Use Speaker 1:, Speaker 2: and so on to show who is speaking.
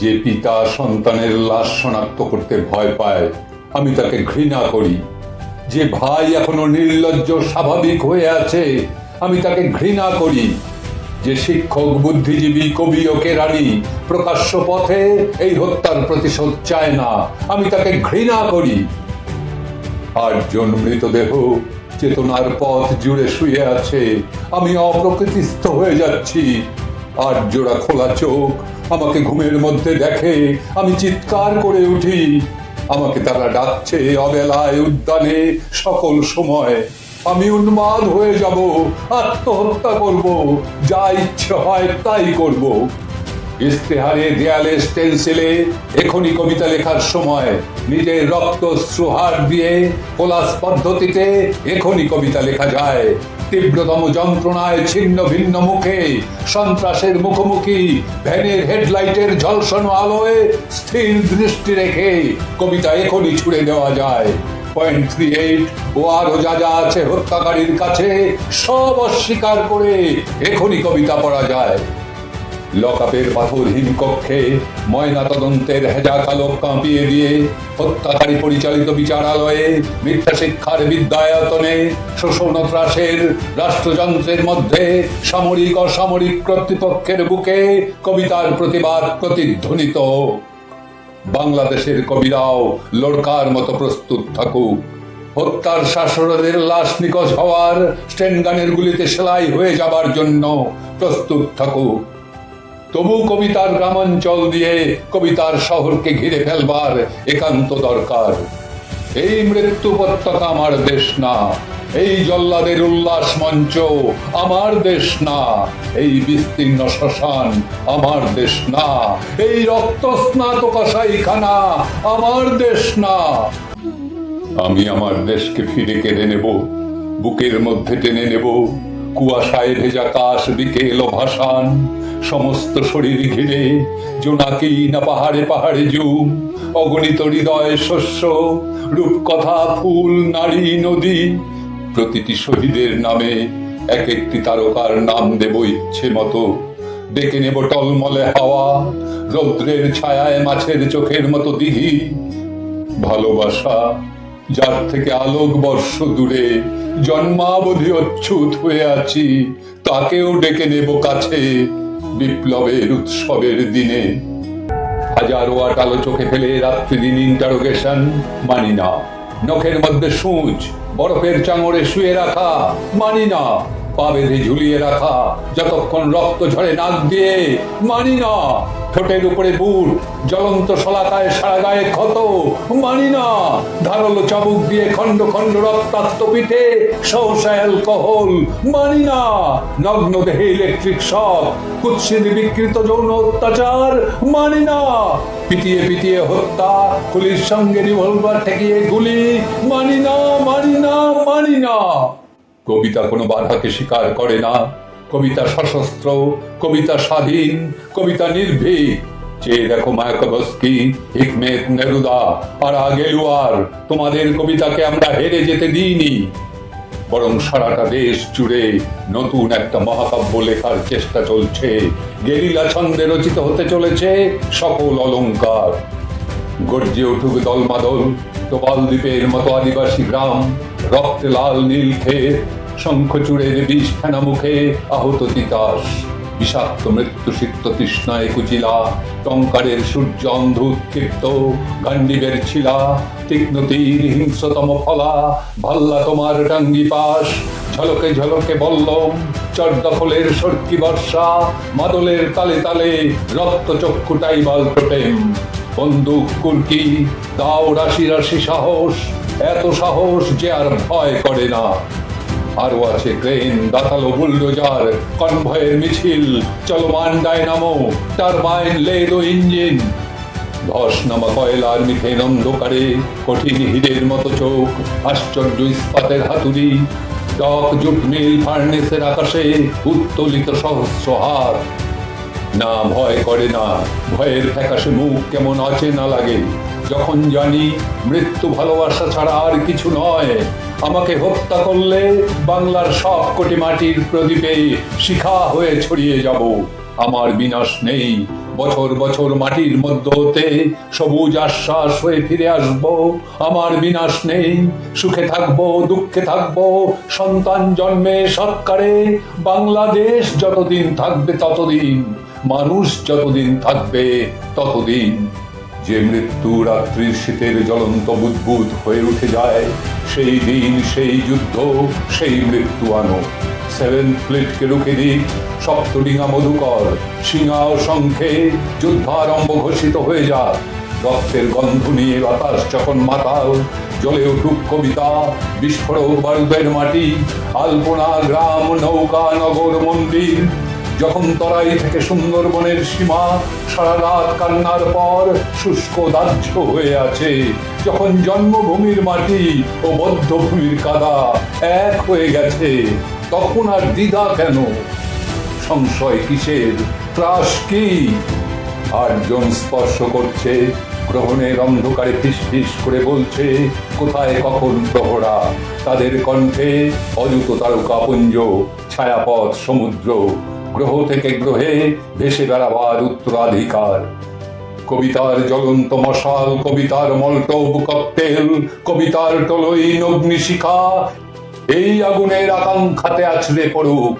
Speaker 1: যে পিতা সন্তানের লাশ শনাক্ত করতে ভয় পায়, আমি তাকে ঘৃণা করি। যে ভাই এখনও নির্লজ্জ, স্বাভাবিক হয়ে আছে, আমি তাকে ঘৃণা করি। যে শিক্ষক, বুদ্ধিজীবী, কবি ও কেরানি প্রকাশ্য পথে এই হত্যার প্রতিশোধ চায় না, আমি তাকে ঘৃণা করি। আটজন মৃতদেহ চেতনার পথ জুড়ে শুয়ে আছে, আমি অপ্রকৃতিস্থ হয়ে যাচ্ছি। আর জোড়া খোলা চোখ আমাকে ঘুমের মধ্যে দেখে, আমি চিৎকার করে উঠি। আমাকে তারা ডাকছে অবেলায় উদ্যানে, সকল সময়। আমি উন্মাদ হয়ে যাব, আত্মহত্যা করব, যা ইচ্ছে হয় তাই করব। ইস্তেহারে দেয়ালে স্টেন্সিলে এখনই কবিতা লেখার সময়। নিজের রক্ত সুহার দিয়ে, কোলাস পদ্ধতিতে, এখনই কবিতা লেখা যায়। তীব্রতম যন্ত্রণায় ছিন্ন ভিন্ন মুখে সন্ত্রাসের মুখোমুখি ভ্যানের হেডলাইটের ঝলসানো আলোয় স্থির দৃষ্টি রেখে কবিতা এখনই ছুড়ে দেওয়া যায়। পয়েন্ট থ্রি এইট ও আরও যা যা আছে হত্যাকারীর কাছে সব অস্বীকার করে এখনই কবিতা পড়া যায়। লকআপের পাথরহীন কক্ষে ময়না তদন্তের হেজা কালো কাঁপিয়ে দিয়ে হত্যাকারী পরিচালিত বিচারালয়ে মিথ্যা শিক্ষার বিদ্যায়তনে শোষণ ত্রাসের রাষ্ট্রযন্ত্রের মধ্যে সামরিক অসামরিক কর্তৃপক্ষের বুকে কবিতার প্রতিবাদ প্রতিধ্বনিত। বাংলাদেশের কবিরাও লড়কার মতো প্রস্তুত থাকুক। হত্যার শাসনের লাশ নিখোঁজ হওয়ার স্টেনগানের গুলিতে সেলাই হয়ে যাবার জন্য প্রস্তুত থাকুক। তবু কবিতার গ্রামাঞ্চল দিয়ে কবিতার শহরকে ঘিরে ফেলবার একান্ত দরকার। এই মৃত্যু উপত্যকা আমার দেশ না, এই জল্লাদের উল্লাস মঞ্চ আমার দেশ না, এই বিস্তীর্ণ শ্মশান আমার দেশ না, এই রক্ত রক্তস্নাত কসাইখানা আমার দেশ না। আমি আমার দেশকে ফিরে কেড়ে নেব, বুকের মধ্যে টেনে নেব, কুয়াশায় ভেজা কাশ বিকেল ভাসান। সমস্ত শরীর ঘিরে, জোনাকি না পাহাড়ে পাহাড়ে জুম অগণিত হৃদয় শস্য, রূপকথা, ফুল, নারী, নদী, প্রতিটি শহীদের নামে এক একটি তারকার নাম দেব ইচ্ছে মতো। ডেকে নেব টলমলে হাওয়া, রৌদ্রের ছায়ায় মাছের চোখের মতো দিঘি। ভালোবাসা, যার থেকে আলোক বর্ষ দূরে, জন্মাবধি অচ্ছুত হয়ে আছি, তাকেও ডেকে নেব কাছে। বিপ্লবের উৎসবের দিনে হাজারো আটালো চোখে ফেলে রাত্রি দিন ইন্টারোগেশন মানি না। নখের মধ্যে সূচ, বরফের চাঙড়ে শুয়ে রাখা মানি না। পা বেঁধে ঝুলিয়ে রাখা, যতক্ষণ রক্ত ঝরে নাক দিয়ে, মানি না, ঠোঁটের উপরে বুট, জ্বলন্ত শলাকায় সারা গায়ে ক্ষত, মানি না চাবুক দিয়ে খণ্ড খণ্ড পিঠে সহসা অ্যালকোহল, মানি না, নগ্ন দেহে ইলেকট্রিক শক, কুৎসিত বিকৃত যৌন অত্যাচার, মানি না, পিটিয়ে পিটিয়ে হত্যা পুলিশ সঙ্গে রিভলভার ঠেকিয়ে গুলি, মানি না মানি না মানি না। কবিতা কোনো বাধাকে স্বীকার করে না। কবিতা সশস্ত্র, কবিতা স্বাধীন, কবিতা নির্ভীক। চেয়ে দেখো মায়াকবস্কি হিকমেত নেরুদা তোমাদের কবিতাকে আমরা হেরে যেতে দিইনি। বরং সারাটা দেশ জুড়ে নতুন একটা মহাকাব্য লেখার চেষ্টা চলছে। গেরিলা ছন্দে রচিত হতে চলেছে সকল অলংকার গর্জে উঠুক দলমাদল তোপাল দ্বীপের মতো আদিবাসী গ্রাম, রক্তে লাল নীল ক্ষেত, শঙ্খচূড়ের বিষ ফেনা মুখে আহত তিতাস, বিষাক্ত মৃত্যু সিক্ত তৃষ্ণায় কুচিলা, টঙ্কারের সূর্য অন্ধ উৎক্ষিপ্ত, গান্ডিবের ছিলা, তীক্ষ্ণ তীর হিংস্রতম ফলা, ভাল্লা তোমার টাঙ্গি পাশ, ঝলকে ঝলকে বল্লম, চর্দফলের সর্কি বর্ষা, মাদলের তালে তালে রক্ত চক্ষুটাই বাল টোটেম। বন্দুক কুর্কি দাও রাশি রাশি সাহস, এত সাহস যে আর ভয় করে না। আরও আছে ক্রেন, দাতালো বুলডোজার, কনভয়ের মিছিল, চলমান ডায়নামো, টারবাইন লেদ ইঞ্জিন। ধস নামা কয়লার মিথেন অন্ধকারে, কঠিন হীরের মতো চোখ, আশ্চর্য ইস্পাতের হাতুড়ি। ডক জুট মিল ফার্নেসের আকাশে উত্তোলিত সহস্র হাত না ভয় করে না। ভয়ের ফ্যাকাশে মুখ কেমন আছে না লাগে। যখন জানি মৃত্যু ভালোবাসা ছাড়া আর কিছু নয়, আমাকে হত্যা করলে বাংলার সব কোটি মাটির প্রদীপে শিখা হয়ে ছড়িয়ে যাব। আমার বিনাশ নেই। বছর বছর মাটির মধ্য হতে সবুজ আশ্বাস হয়ে ফিরে আসব। আমার বিনাশ নেই। সুখে থাকব, দুঃখে থাকব। সন্তান জন্মে সৎকারে বাংলাদেশ যতদিন থাকবে ততদিন। মানুষ যতদিন থাকবে, ততদিন যে মৃত্যু রাত্রির শীতের জ্বলন্ত বুদ্বুদ হয়ে উঠে যায়, সেই দিন, সেই যুদ্ধ, সেই মৃত্যু আনো। সেভেন ফ্লিটকে রুখে দিক, সপ্তডিঙা মধুকর সিংহা শঙ্খে যুদ্ধারম্ভ ঘোষিত হয়ে যাক। রক্তের গন্ধ নিয়ে বাতাস যখন মাতাল, জ্বলে উঠুক কবিতা, বিস্ফোরক বারুদের মাটি, আলপনা, গ্রাম, নৌকা, নগর, মন্দির যখন তরাই থেকে সুন্দরবনের সীমা সারা রাত কান্নার পর শুষ্ক দাহ্য হয়ে আছে, যখন জন্মভূমির মাটি ও বদ্ধভূমির কাদা এক হয়ে গেছে, তখন আর দ্বিধা কেন? সংশয় কিসের? ত্রাস কি? আটজন স্পর্শ করছে, গ্রহণের অন্ধকারে ফিস করে বলছে, কোথায় কখন প্রহরা? তাদের কণ্ঠে অযুত তারকাপুঞ্জ, ছায়াপথ সমুদ্র গ্রহ থেকে গ্রহে ভেসে বেড়াবার উত্তরাধিকার। কবিতার জ্বলন্ত মশাল, কবিতার মল্টব ককটেল, কবিতার টলই অগ্নিশিখা এই আগুনের আকাঙ্ক্ষাতে আছড়ে পড়ুক